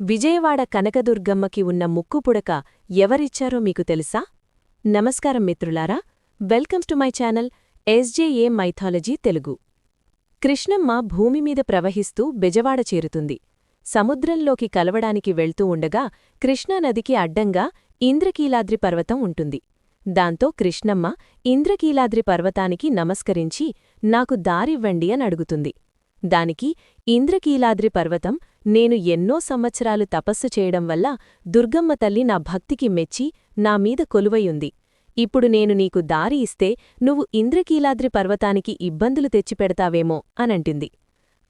విజయవాడ కనకదుర్గమ్మకి ఉన్న ముక్కుపుడక ఎవరిచ్చారో మీకు తెలుసా? నమస్కారం మిత్రులారా welcomes to my channel SJA mythology Telugu. Krishnamma భూమిమీద ప్రవహిస్తూ బెజవాడ చేరుతుంది. సముద్రంలోకి కలవడానికి వెళ్తూ ఉండగా కృష్ణానదికి అడ్డంగా ఇంద్రకీలాద్రి పర్వతం ఉంటుంది. దాంతో కృష్ణమ్మ ఇంద్రకీలాద్రి పర్వతానికి నమస్కరించి నాకు దారివ్వండి అని అడుగుతుంది. దానికి ఇంద్రకీలాద్రి పర్వతం నేను ఎన్నో సంవత్సరాలు తపస్సు చేయడం వల్ల దుర్గమ్మ తల్లి నా భక్తికి మెచ్చి నా మీద కొలువయుంది ఇప్పుడు నేను నీకు దారి ఇస్తే నువ్వు ఇంద్రకీలాద్రి పర్వతానికి ఇబ్బందులు తెచ్చిపెడతావేమో అనంటింది.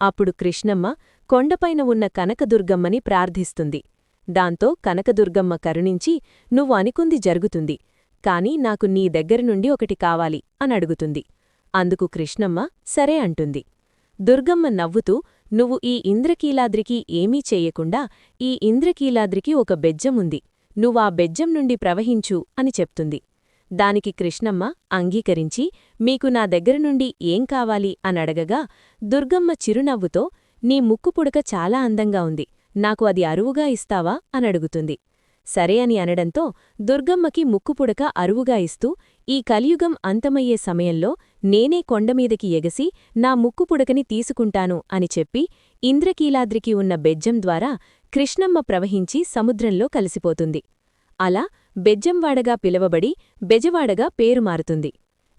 అప్పుడు కృష్ణమ్మ కొండపైన ఉన్న కనకదుర్గమ్మని ప్రార్థిస్తుంది. దాంతో కనకదుర్గమ్మ కరుణించి నువ్వు అనుకుంది జరుగుతుంది. కాని నాకు నీ దగ్గరనుండి ఒకటి కావాలి అనడుగుతుంది అందుకు కృష్ణమ్మ సరే అంటుంది. దుర్గమ్మ నవ్వుతూ నువ్వు ఈ ఇంద్రకీలాద్రికి ఏమీ చేయకుండా ఈ ఇంద్రకీలాద్రికి ఒక బెజ్జముంది. నువ్వా బెజ్జం నుండి ప్రవహించు అని చెప్తుంది. దానికి కృష్ణమ్మ అంగీకరించి మీకు నా దగ్గర నుండి ఏం కావాలి అనడగగా దుర్గమ్మ చిరునవ్వుతో నీ ముక్కుపుడక చాలా అందంగా ఉంది. నాకు అది అరువుగా ఇస్తావా? అనడుగుతుంది సరే అని అనడంతో దుర్గమ్మకి ముక్కుపుడక అరువుగా ఇస్తూ ఈ కలియుగం అంతమయ్యే సమయంలో నేనే కొండమీదకి ఎగసి నా ముక్కుపుడకని తీసుకుంటాను అని చెప్పి ఇంద్రకీలాద్రికి ఉన్న బెజ్జం ద్వారా కృష్ణమ్మ ప్రవహించి సముద్రంలో కలిసిపోతుంది. అలా బెజ్జంవాడగా పిలవబడి బెజవాడగా పేరు మారుతుంది.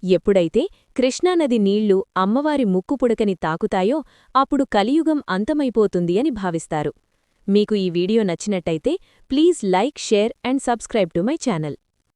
ఎప్పుడైతే కృష్ణానది నీళ్ళు అమ్మవారి ముక్కుపుడకని తాకుతాయో అప్పుడు కలియుగం అంతమైపోతుంది అని భావిస్తారు. మీకు ఈ వీడియో నచ్చినట్టయితే please like share and subscribe to my channel.